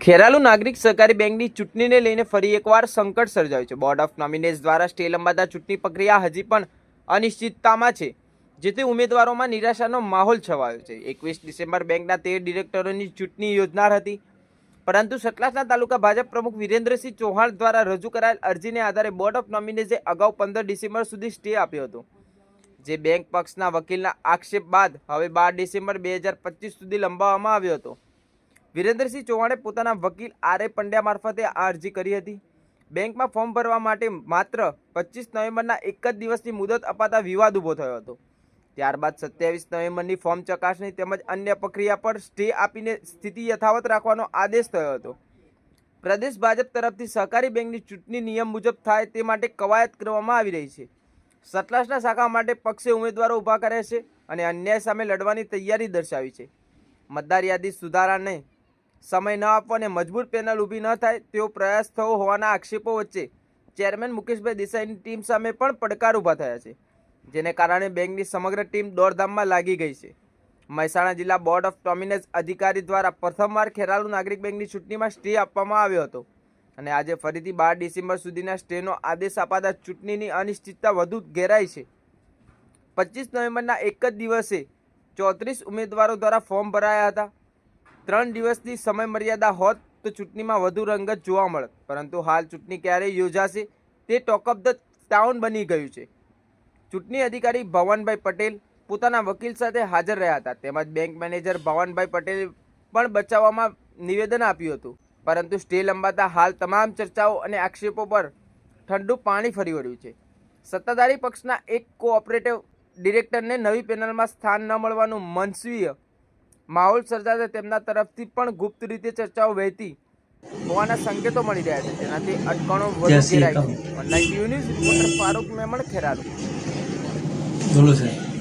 ખેરાલુ નાગરિક સહકારી બેંકની ચૂંટણીને લઈને ફરી એકવાર સંકટ સર્જાયું છે. બોર્ડ ઓફ નોમિનેટ્સ દ્વારા સ્ટે લંબાતા ચૂંટણી પ્રક્રિયા હજી પણ અનિશ્ચિતતામાં છે, જેથી ઉમેદવારોમાં નિરાશાનો માહોલ છવાયો છે. એકવીસ ડિસેમ્બર બેંકના તેર ડિરેક્ટરોની ચૂંટણી યોજનાર હતી. પરંતુ સતલાસના તાલુકા ભાજપ પ્રમુખ વિરેન્દ્રસિંહ ચૌહાણ દ્વારા રજૂ કરાયેલ અરજીને આધારે બોર્ડ ઓફ નોમિનેટ્સે અગાઉ પંદર ડિસેમ્બર સુધી સ્ટે આપ્યો હતો. જે બેંક પક્ષના વકીલના આક્ષેપ બાદ હવે બાર ડિસેમ્બર બે હજાર પચીસ સુધી લંબાવવામાં આવ્યો હતો. વિરેન્દ્રસિંહ ચૌહાણે પોતાના વકીલ આર પંડ્યા મારફતે આ અરજી કરી હતી. બેંકમાં ફોર્મ ભરવા માટે માત્ર પચીસ નવેમ્બરના એક જ દિવસની મુદત અપાતા વિવાદ ઊભો થયો હતો. ત્યારબાદ સત્યાવીસ નવેમ્બરની ફોર્મ ચકાસણી તેમજ અન્ય પ્રક્રિયા પર સ્ટે આપીને સ્થિતિ યથાવત રાખવાનો આદેશ થયો હતો. પ્રદેશ ભાજપ તરફથી સહકારી બેંકની ચૂંટણી નિયમ મુજબ થાય તે માટે કવાયત કરવામાં આવી રહી છે. સતલાસના શાખા માટે પક્ષે ઉમેદવારો ઊભા કર્યા છે અને અન્યાય સામે લડવાની તૈયારી દર્શાવી છે. મતદાર યાદી સુધારાને સમય ન આપવા અને મજબૂર પેનલ ઊભી ન થાય, તેવો પ્રયાસ થયો હોવાના આક્ષેપો વચ્ચે ચેરમેન મુકેશભાઈ દેસાઈની ટીમ સામે પણ પડકાર ઊભા થયા છે, જેને કારણે બેંકની સમગ્ર ટીમ દોડધામમાં લાગી ગઈ છે. મહેસાણા જિલ્લા બોર્ડ ઓફ ડોમિનેન્સ અધિકારી દ્વારા પ્રથમવાર ખેરાલુ નાગરિક બેંકની ચૂંટણીમાં સ્ટે આપવામાં આવ્યો હતો અને આજે ફરીથી બાર ડિસેમ્બર સુધીના સ્ટેનો આદેશ અપાતા ચૂંટણીની અનિશ્ચિતતા વધુ ઘેરાઈ છે. પચીસ નવેમ્બરના એક જ દિવસે ચોત્રીસ ઉમેદવારો દ્વારા ફોર્મ ભરાયા હતા. ત્રણ દિવસની સમય મર્યાદા હોત તો ચૂંટણીમાં વધુ રંગત જોવા મળત. પરંતુ હાલ ચૂંટણી ક્યારે યોજાશે તે ટોક ઓફ ધ ટાઉન બની ગયું છે. ચૂંટણી અધિકારી ભવનભાઈ પટેલ પોતાના વકીલ સાથે હાજર રહ્યા હતા. તેમજ બેંક મેનેજર ભવનભાઈ પટેલે પણ બચાવવામાં નિવેદન આપ્યું હતું. પરંતુ સ્ટે લંબાતા હાલ તમામ ચર્ચાઓ અને આક્ષેપો પર ઠંડુ પાણી ફરી વળ્યું છે. સત્તાધારી પક્ષના એક કોઓપરેટિવ ડિરેક્ટરને નવી પેનલમાં સ્થાન ન મળવાનું મનસ્વીય માહોલ સર્જાતા તેમના તરફથી પણ ગુપ્ત રીતે ચર્ચાઓ વહેતી. હોવાના સંકેતો મળી રહ્યા છે. તેનાથી અટકણો વધુ ઘેરાઈ છે. Online news reporter Farooq Memon Kheralu. બોલો સાહેબ